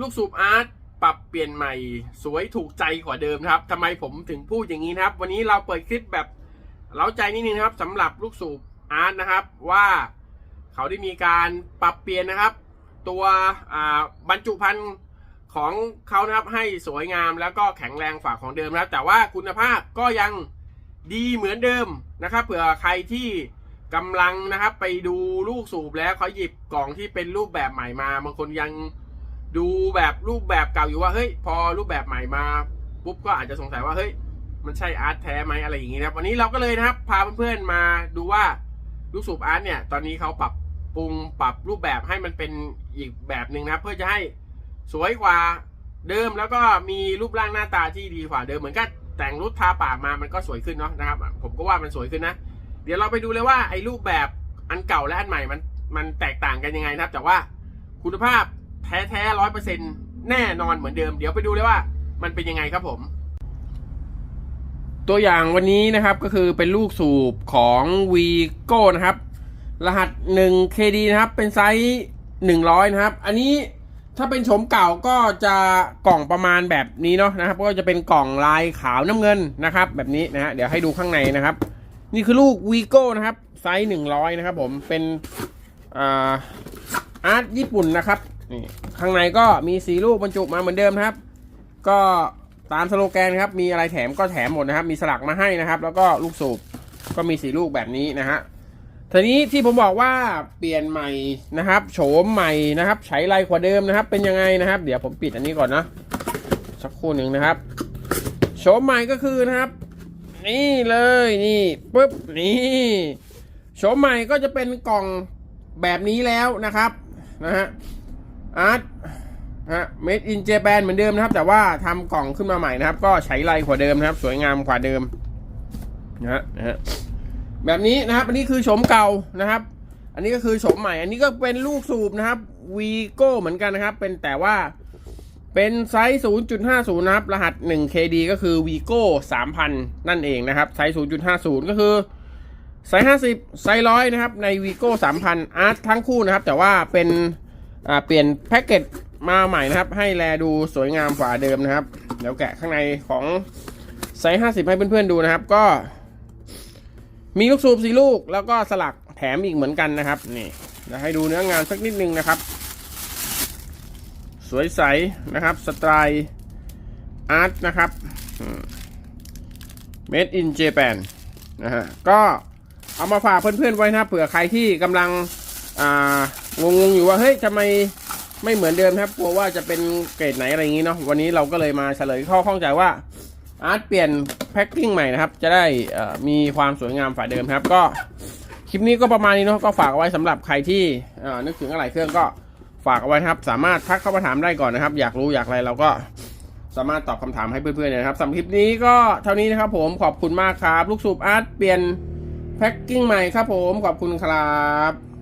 ลูกสูบอาร์ตปรับเปลี่ยนใหม่ สวยถูกใจกว่าเดิมครับทำไมผมถึงพูดอย่างนี้นะครับ วันนี้เราเปิดคลิปแบบเล้าใจนิดนึงครับสำหรับลูกสูบอาร์ตนะครับว่าเขาได้มีการปรับเปลี่ยนนะครับ ตัวบรรจุภัณฑ์ของเขานะครับให้สวยงามแล้วก็แข็งแรงฝ่าของเดิมนะครับ แต่ว่าคุณภาพก็ยังดีเหมือนเดิมนะครับเผื่อใครที่กำลังนะครับไปดูลูกสูบแล้วเขาหยิบกล่องที่เป็นรูปแบบใหม่มาบางคนยัง ดูแบบรูปแบบเก่าอยู่ว่าเฮ้ยพอรูปแบบใหม่มาปุ๊บก็อาจจะสงสัยว่าเฮ้ยมันใช่อาร์ตแท้ไหมอะไรอย่างงี้นะครับวันนี้เราก็เลยนะครับพาเพื่อนๆมาดูว่าลูกสูบอาร์ตเนี่ยตอนนี้เขาปรับปรุงปรับรูปแบบให้มันเป็นอีกแบบหนึ่งนะเพื่อจะให้สวยกว่าเดิมแล้วก็มีรูปร่างหน้าตาที่ดีกว่าเดิมเหมือนกันแต่งรุดทาปากมามันก็สวยขึ้นเนาะนะครับ ผมก็ว่ามันสวยขึ้นนะ เดี๋ยวเราไปดูเลยว่าไอ้รูปแบบอันเก่าและอันใหม่มันมันแตกต่างกันยังไงนะครับ แต่ว่าคุณภาพ แท้แท้ร้อยเปอร์เซ็นแน่นอนเหมือนเดิม เดี๋ยวไปดูเลยว่า มันเป็นยังไงครับผม ตัวอย่างวันนี้นะครับก็คือเป็นลูกสูบของวีโก้นะครับ รหัส 1 KD นะครับ เป็นไซส์ 100 นะครับ อันนี้ถ้าเป็นโฉมเก่าก็จะกล่องประมาณแบบนี้เนาะนะครับ ก็จะเป็นกล่องลายขาวน้ำเงินนะครับ แบบนี้นะฮะเดี๋ยวให้ดูข้างในนะครับ นี่คือลูกวีโก้นะครับ ไซส์ 100 นะครับผมเป็นอาร์ตญี่ปุ่นนะครับ นี่ข้างในก็มีสีลูกบรรจุมาเหมือนเดิมครับ ก็ตามสโลแกนครับ มีอะไรแถมก็แถมหมดนะครับ มีสลักมาให้นะครับ แล้วก็ลูกสูบก็มีสีลูกแบบนี้นะฮะทีนี้ที่ผมบอกว่าเปลี่ยนใหม่นะครับ โฉมใหม่นะครับ ใช้ไรกว่าเดิมนะครับ เป็นยังไงนะครับ เดี๋ยวผมปิดอันนี้ก่อนนะสักครู่หนึ่งนะครับ โฉมใหม่ก็คือนะครับ นี่เลยนี่ปุ๊บนี่โฉมใหม่ก็จะเป็นกล่องแบบนี้แล้วนะครับนะฮะ อาร์ตฮะเมดอินเจแปนเหมือนเดิมนะครับ แต่ว่าทำกล่องขึ้นมาใหม่นะครับ ก็ใช้ไรกว่าเดิมนะครับ สวยงามกว่าเดิมนะฮะนะฮะแบบนี้นะครับอันนี้คือโฉมเก่านะครับ อันนี้ก็คือโฉมใหม่ อันนี้ก็เป็นลูกสูบนะครับวีโก้เหมือนกันนะครับ เป็นแต่ว่าเป็นไซส์ 0.50 นะครับ รหัส 1KD ก็คือ Vigo 3000 นั่นเองนะครับ ไซส์ 0.50 ก็คือ ไซส์ 50 ไซส์ร้อยนะครับ ใน Vigo 3000 อาร์ตทั้งคู่นะครับ แต่ว่าเป็น อ่าเปลี่ยนแพ็กเกจมาใหม่นะครับ ให้แลดูสวยงามกว่าเดิมนะครับ เดี๋ยวแกะข้างในของไซส์50 ให้เพื่อนๆดูนะครับ ก็ มีลูกสูบสีลูก แล้วก็สลักแถมอีกเหมือนกันนะครับ นี่เดี๋ยวให้ดูเนื้องานสักนิดนึงนะครับ สวยใสนะครับ สไตล์อาร์ตนะครับเมดอินเจแปนนะฮะ ก็เอามาฝากเพื่อนๆไว้นะเผื่อใครที่กำลังอ่า งงอยู่ว่าเฮ้ยทำไมไม่เหมือนเดิมครับกลัวว่าจะเป็นเกรดไหนอะไรอย่างนี้เนาะวันนี้เราก็เลยมาเฉลยข้อข้องใจว่าอาร์ตเปลี่ยนแพ็คกิ้งใหม่นะครับ จะได้มีความสวยงามฝ่าเดิมครับ ก็คลิปนี้ก็ประมาณนี้เนาะก็ฝากเอาไว้สำหรับใครที่นึกถึงอะไรเครื่องก็ฝากเอาไว้ครับ สามารถทักเข้ามาถามได้ก่อนนะครับ อยากรู้อยากอะไรเราก็สามารถตอบคำถามให้เพื่อนๆนะครับสำหรับคลิปนี้ก็เท่านี้นะครับผมขอบคุณมากครับ ลูกสูบอาร์ตเปลี่ยนแพ็คกิ้งใหม่ครับผมขอบคุณครับ